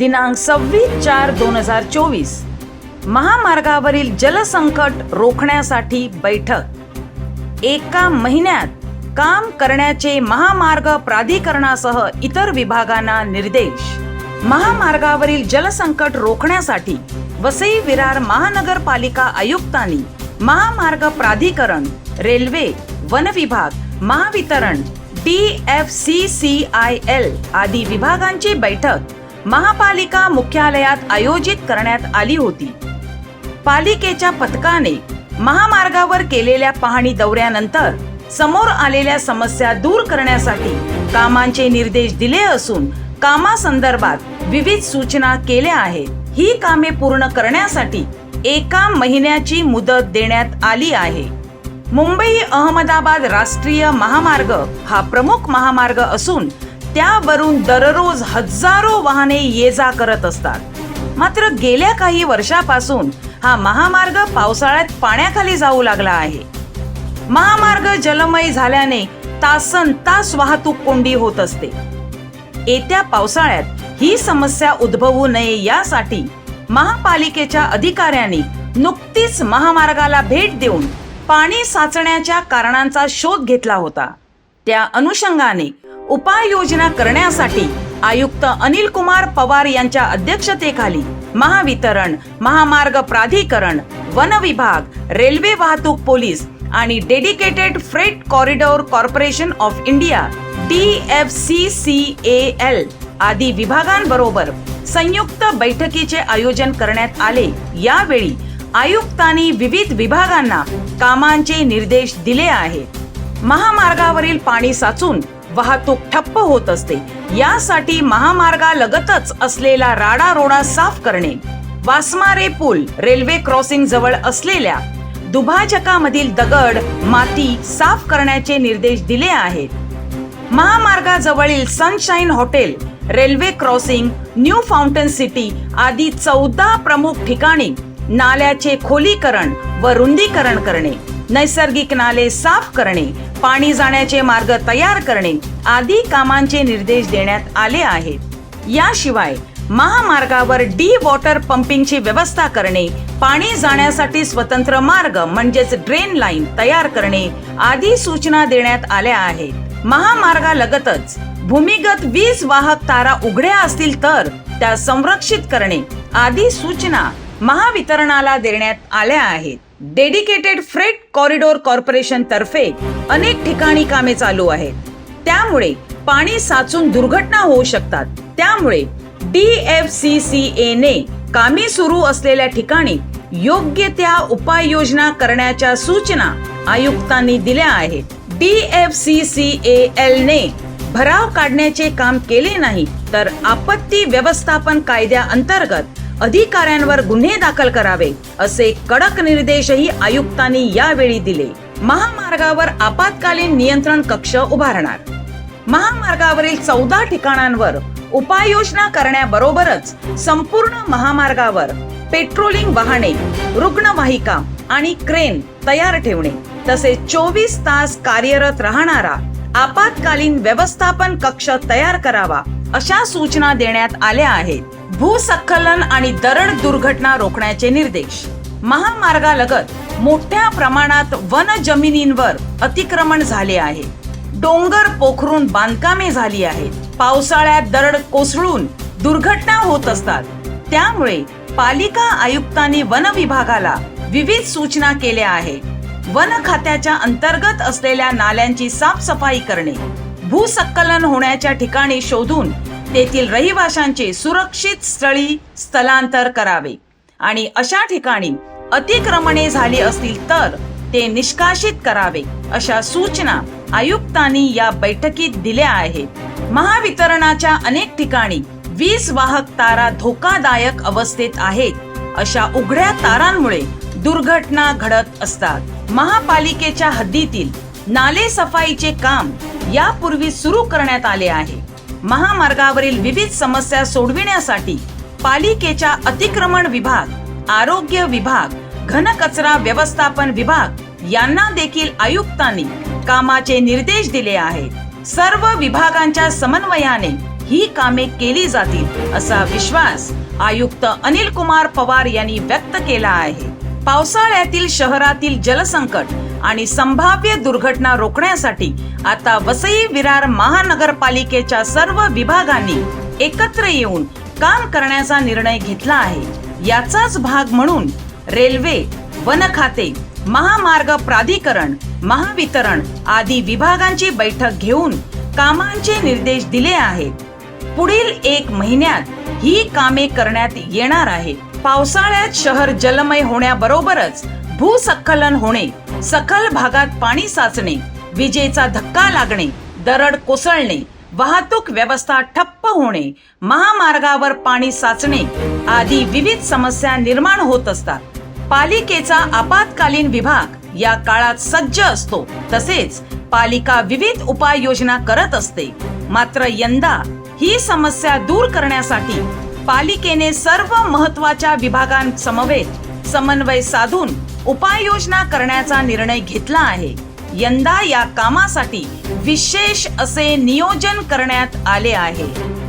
दिनांक सव्वीस चार दोन हजार चोवीस. महामार्गावरील जलसंकट रोखण्यासाठी बैठक. एका महिन्यात काम करण्याचे महामार्ग प्राधिकरणासह इतर विभागांना निर्देश. महामार्गावरील जलसंकट रोखण्यासाठी वसई विरार महानगरपालिका आयुक्तांनी महामार्ग प्राधिकरण रेल्वे वन विभाग Mahavitaran D F C C I L आदी विभागांची बैठक. महापालिका मुख्यालयात आयोजित करण्यात आली होती. पालिकेच्या पथकाने महामार्गावर केलेल्या पाहणी दौऱ्यानंतर समोर आलेल्या समस्या दूर करण्यासाठी कामांचे निर्देश दिले असून कामासंदर्भात विविध सूचना केल्या आहेत. ही कामे पूर्ण करण्यासाठी एका महिन्याची मुदत देण्यात आली आहे. मुंबई अहमदाबाद राष्ट्रीय महामार्ग हा प्रमुख महामार्ग असून त्यावरून दररोज हजारो वाहने ये जा करत असतात. मात्र गेल्या काही वर्षापासून हा महामार्ग पावसाळ्यात पाण्याखाली जाऊ लागला आहे. महामार्ग जलमय झाल्याने तासन तास वाहतूक कोंडी होत असते. येत्या पावसाळ्यात ही समस्या उद्भवू नये यासाठी महापालिकेच्या अधिकाऱ्यांनी नुकतीच महामार्गाला भेट देऊन पाणी साचण्याच्या कारणांचा शोध घेतला होता. त्या अनुषंगाने उपाययोजना करण्यासाठी आयुक्त अनिल कुमार पवार यांच्या अध्यक्षतेखाली महावितरण महामार्ग प्राधिकरण वन विभाग रेल्वे वाहतूक पोलीस आणि dedicated freight corridor corporation of India D F C C A L आदी विभागांबरोबर संयुक्त बैठकीचे आयोजन करण्यात आले. यावेळी आयुक्तांनी विविध विभागांना कामांचे निर्देश दिले आहेत. महामार्गावरील पाणी साचून वाहतूक ठप्प होत असते. यासाठी महामार्गालगतच असलेला राडा रोडा साफ करणे वासमारे पूल रेल्वे क्रॉसिंग जवळ असलेल्या दुभाजकामधील दगड माती साफ करण्याचे निर्देश दिले आहेत. महामार्गाजवळील sunshine hotel railway crossing new fountain city आदी चौदा प्रमुख ठिकाणी नाल्याचे खोलीकरण व रुंदीकरण करणे. नैसर्गिक नाले साफ करणे पाणी जाण्याचे मार्ग तयार करणे आदी कामांचे निर्देश देण्यात आले आहेत. याशिवाय महामार्गावर डी वॉटर पंपिंगची व्यवस्था करणे पाणी जाण्यासाठी स्वतंत्र मार्ग म्हणजेच ड्रेन लाईन तयार करणे आदी सूचना देण्यात आल्या आहेत. महामार्गालगतच भूमिगत वीज वाहक तारा उघड्या असतील तर त्या संरक्षित करणे आदी सूचना महावितरणाला देण्यात आल्या आहेत. डेडिकेटेड फ्रेट कॉरिडॉर कॉर्पोरेशन तर्फे अनेक ठिकाणी कामे चालू आहेत. त्यामुळे पाणी साचून दुर्घटना होऊ शकतात. त्यामुळे D F C C A ने कामे सुरू असलेल्या ठिकाणी योग्य त्या उपाययोजना करण्याच्या सूचना आयुक्तांनी दिल्या आहेत. D F C C A L ने भराव काढण्याचे काम केले नाही तर आपत्ती व्यवस्थापन कायद्या अंतर्गत अधिकाऱ्यांवर गुन्हे दाखल करावे असे कडक निर्देशही आयुक्तांनी यावेळी दिले. महामार्गावर आपत्कालीन नियंत्रण कक्ष उभारणार. महामार्गावरील चौदा ठिकाणांवर उपाययोजना करण्याबरोबरच संपूर्ण महामार्गावर पेट्रोलिंग वाहने रुग्णवाहिका आणि क्रेन तयार ठेवणे तसेच चोवीस तास कार्यरत राहणारा आपत्कालीन व्यवस्थापन कक्ष तयार करावा अशा सूचना देण्यात आल्या आहेत. भूसखलन आणि दरड दुर्घटना रोखण्याचे निर्देश. महामार्गालगत मोठ्या प्रमाणात वन जमिनींवर अतिक्रमण झाले आहे. डोंगर पोखरून बांधकामे झाली आहेत. पावसाळ्यात दरड कोसळून दुर्घटना होत असतात. त्यामुळे पालिका आयुक्तांनी वन विभागाला विविध सूचना केल्या आहेत. वन खात्याच्या अंतर्गत असलेल्या नाल्यांची साफसफाई करणे भूसक्कलन होण्याच्या ठिकाणी शोधून तेथील रहिवाशांचे सुरक्षित स्थळी स्थलांतर करावे. आणि अशा ठिकाणी अतिक्रमणे झाली असतील तर ते निष्कासित करावे अशा सूचना आयुक्तांनी या बैठकीत दिल्या आहेत. महावितरणाच्या अनेक ठिकाणी वीज वाहक तारा धोकादायक अवस्थेत आहेत. अशा उघड्या तारांमुळे दुर्घटना घडत असतात. महापालिकेच्या हद्दीतील नाले सफाईचे काम यापूर्वी सुरू करण्यात आले आहे. महामार्गावरील विविध समस्या सोडविण्यासाठी पालिकेच्या अतिक्रमण विभाग आरोग्य विभाग घनकचरा व्यवस्थापन विभाग यांना देखील आयुक्तांनी कामाचे निर्देश दिले आहेत. सर्व विभागांच्या समन्वयाने ही कामे केली जातील असा विश्वास आयुक्त अनिल कुमार पवार यांनी व्यक्त केला आहे. पावसाळ्यातील शहरातील जलसंकट आणि संभाव्य दुर्घटना रोखण्यासाठी आता वसई विरार महानगरपालिकेच्या सर्व विभागांनी एकत्र येऊन काम करण्याचा निर्णय घेतला आहे. याचाच भाग म्हणून रेल्वे वन खाते महामार्ग प्राधिकरण महावितरण आदी विभागांची बैठक घेऊन कामांचे निर्देश दिले आहेत. पुढील एक महिन्यात ही कामे करण्यात येणार आहेत. पावसाळ्यात शहर जलमय होण्याबरोबरच भूसखलन होणे सखल भागात पाणी साचणे विजेचा धक्का लागणे दरड कोसळणे वाहतूक व्यवस्था ठप्प होणे महामार्गावर पाणी साचणे आदी विविध समस्या निर्माण होत असतात. पालिकेचा आपत्कालीन विभाग या काळात सज्ज असतो तसेच पालिका विविध उपाययोजना करत असते. मात्र यंदा ही समस्या दूर करण्यासाठी पालिकेने सर्व महत्त्वाच्या विभागांसमवेत समन्वय साधून उपाययोजना करण्याचा निर्णय घेतला आहे. यंदा या कामासाठी विशेष असे नियोजन करण्यात आले आहे.